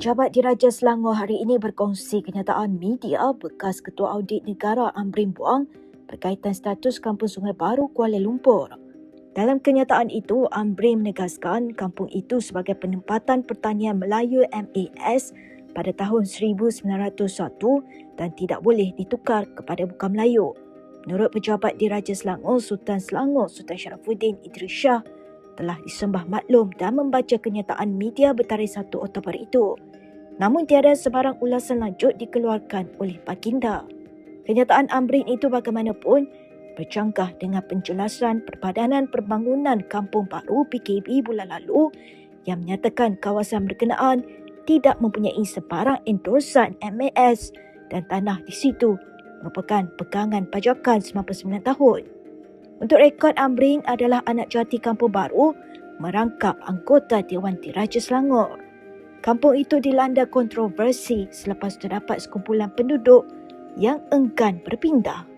Pejabat Diraja Selangor hari ini berkongsi kenyataan media bekas Ketua Audit Negara Amrin Buang berkaitan status Kampung Sungai Baru Kuala Lumpur. Dalam kenyataan itu, Amrin menegaskan kampung itu sebagai penempatan pertanian Melayu MAS pada tahun 1901 dan tidak boleh ditukar kepada bukan Melayu. Menurut pejabat Diraja Selangor, Sultan Selangor Sultan Syarafuddin Idris Shah telah disembah maklum dan membaca kenyataan media bertarikh 1 Oktober itu. Namun tiada sebarang ulasan lanjut dikeluarkan oleh Baginda. Kenyataan Amrin itu bagaimanapun bercanggah dengan penjelasan Perbadanan Pembangunan Kampung Baru PKB bulan lalu yang menyatakan kawasan berkenaan tidak mempunyai sebarang endorsan MAS dan tanah di situ merupakan pegangan pajakan 99 tahun. Untuk rekod Amrin adalah anak jati Kampung Baru merangkap anggota Dewan Diraja Selangor. Kampung itu dilanda kontroversi selepas terdapat sekumpulan penduduk yang enggan berpindah.